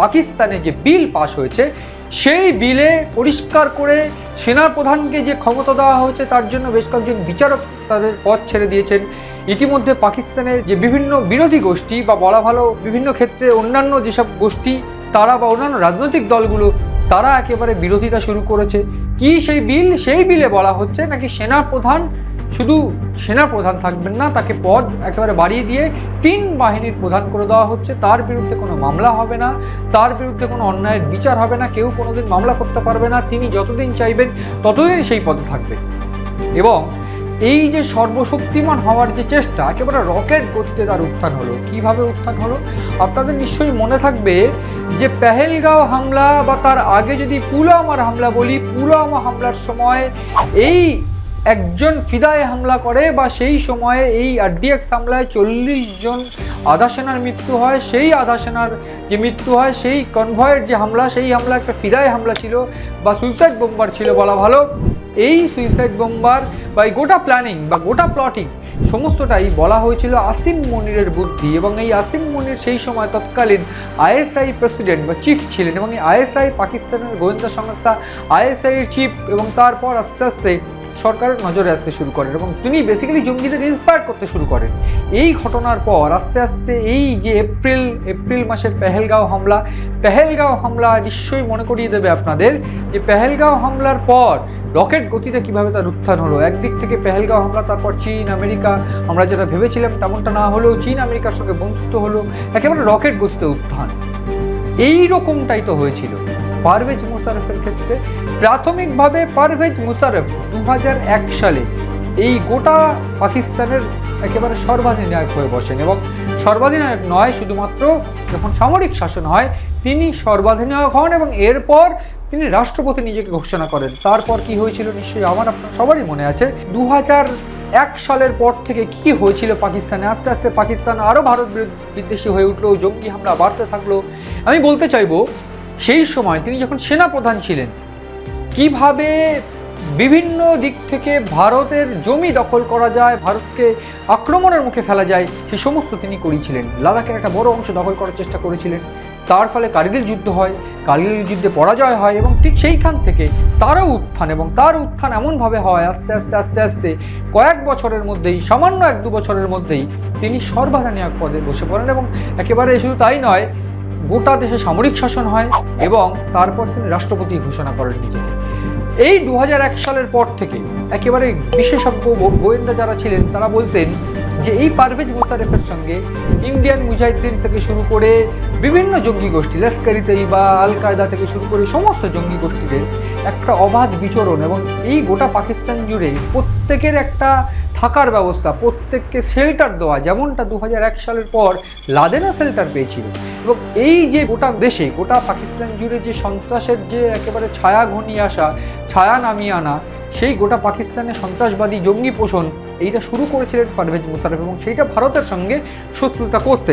পাকিস্তানে যে বিল পাশ হয়েছে, সেই বিলে পরিষ্কার করে সেনাপ্রধানকে যে ক্ষমতা দেওয়া হয়েছে, তার জন্য বেশ কয়েকজন বিচারক তাদের পথ ছেড়ে দিয়েছেন। ইতিমধ্যে পাকিস্তানের যে বিভিন্ন বিরোধী গোষ্ঠী বা বলা ভালো বিভিন্ন ক্ষেত্রে অন্যান্য যেসব গোষ্ঠী, তারা বা অন্যান্য রাজনৈতিক দলগুলো, তারা একেবারে বিরোধিতা শুরু করেছে। কি সেই বিল? সেই বিলে বলা হচ্ছে নাকি সেনাপ্রধান শুধু সেনা প্রধান থাকবেন না, তাকে পদ একেবারে বাড়িয়ে দিয়ে তিন বাহিনীর প্রধান করে দেওয়া হচ্ছে। তার বিরুদ্ধে কোনো মামলা হবে না, তার বিরুদ্ধে কোনো অন্যায়ের বিচার হবে না, কেউ কোনোদিন মামলা করতে পারবে না, তিনি যতদিন চাইবেন ততদিন সেই পদে থাকবেন। এবং এই যে সর্বশক্তিমান হওয়ার যে চেষ্টা, একেবারে রকেট গতিতে তার উত্থান হলো। কীভাবে উত্থান হলো? আপনাদের নিশ্চয়ই মনে থাকবে যে পেহেলগাঁও হামলা বা তার আগে যদি পুলওয়ামার হামলা বলি, পুলওয়ামা হামলার সময় এই একজন ফিদায় হামলা করে বা সেই সময়ে এই আরডিএক্স হামলায় চল্লিশ জন আধা সেনার মৃত্যু হয়, সেই আধা সেনার যে মৃত্যু হয়, সেই কনভয়ের যে হামলা, সেই হামলা একটা ফিদায় হামলা ছিল বা সুইসাইড বোম্বার ছিল বলা ভালো। এই সুইসাইড বোম্বার বা এই গোটা প্ল্যানিং বা গোটা প্লটিং সমস্তটাই বলা হয়েছিল আসিম মনিরের বুদ্ধি এবং এই আসিম মনির সেই সময় তৎকালীন আইএসআই প্রেসিডেন্ট বা চিফ ছিলেন এবং এই আইএসআই পাকিস্তানের গোয়েন্দা সংস্থা আইএসআই এর চিফ এবং তারপর আস্তে আস্তে সরকারের নজরে আসতে শুরু করেন এবং তিনি বেসিক্যালি জঙ্গিদের ইন্সপায়ার করতে শুরু করেন। এই ঘটনার পর আস্তে আস্তে এই যে এপ্রিল এপ্রিল মাসের পেহেলগাঁও হামলা পেহেলগাঁও হামলা নিশ্চয়ই মনে করিয়ে দেবে আপনাদের যে পেহেলগাঁও হামলার পর রকেট গতিতে কীভাবে তার উত্থান হলো। একদিক থেকে পেহেলগাঁও হামলা, তারপর চীন, আমেরিকা, আমরা যেটা ভেবেছিলাম তেমনটা না হলেও চীন, আমেরিকার সঙ্গে বন্ধুত্ব হলো, একেবারে রকেট গতিতে উত্থান। এই রকমটাই তো হয়েছিল। পারভেজ মুশারফের ক্ষেত্রে প্রাথমিকভাবে পারভেজ মুশারফ দু হাজার এক সালে এই গোটা পাকিস্তানের একেবারে সর্বাধিনায়ক হয়ে বসেন এবং সর্বাধিনায়ক নয় শুধুমাত্র যখন সামরিক শাসন হয় তিনি সর্বাধিনায়ক হন এবং এরপর তিনি রাষ্ট্রপতি নিজেকে ঘোষণা করেন। তারপর কি হয়েছিল নিশ্চয়ই আমার আপনার সবারই মনে আছে। দু এক সালের পর থেকে কি হয়েছিল পাকিস্তানে? আস্তে আস্তে পাকিস্তান আরও ভারত বিদ্বেষী হয়ে উঠল, জঙ্গি হামলা বাড়তে থাকল। আমি বলতে চাইব সেই সময় তিনি যখন সেনাপ্রধান ছিলেন, কীভাবে বিভিন্ন দিক থেকে ভারতের জমি দখল করা যায়, ভারতকে আক্রমণের মুখে ফেলা যায় সে সমস্ত তিনি করেছিলেন। লাদাখের একটা বড় অংশ দখল করার চেষ্টা করেছিলেন। তার ফলে কার্গিল যুদ্ধ হয়, কার্গিল যুদ্ধে পরাজয় হয় এবং ঠিক সেইখান থেকে তারও উত্থান এবং তার উত্থান এমনভাবে হয়, আস্তে আস্তে আস্তে আস্তে কয়েক বছরের মধ্যেই, সামান্য এক দু বছরের মধ্যেই তিনি সর্বাধিনায়ক পদে বসে পড়েন এবং একেবারে শুধু তাই নয় গোটা দেশে সামরিক শাসন হয় এবং তারপর তিনি রাষ্ট্রপতি ঘোষণা করেন নিজেকে। এই দু হাজার এক সালের পর থেকে একেবারে বিশেষজ্ঞ গোয়েন্দা যারা ছিলেন, তারা বলতেন যে এই পারভেজ মোশারেফের সঙ্গে ইন্ডিয়ান মুজাহিদ্দিন থেকে শুরু করে বিভিন্ন জঙ্গি গোষ্ঠী লস্করি তৈবা আল কায়দা থেকে শুরু করে সমস্ত জঙ্গি গোষ্ঠীদের একটা অবাধ বিচরণ এবং এই গোটা পাকিস্তান জুড়ে প্রত্যেকের একটা থাকার ব্যবস্থা, প্রত্যেককে শেল্টার দেওয়া, যেমনটা দু এক সালের পর লাদেনা শেল্টার পেয়েছিল। এবং এই যে গোটা দেশে, গোটা পাকিস্তান জুড়ে যে সন্ত্রাসের যে একেবারে ছায়া ঘনিয়ে আসা, ছায়া নামিয়ে আনা, সেই গোটা পাকিস্তানে সন্ত্রাসবাদী জঙ্গি পোষণ এইটা শুরু করেছিলেন পারভেজ মুশারফ এবং সেইটা ভারতের সঙ্গে শত্রুতা করতে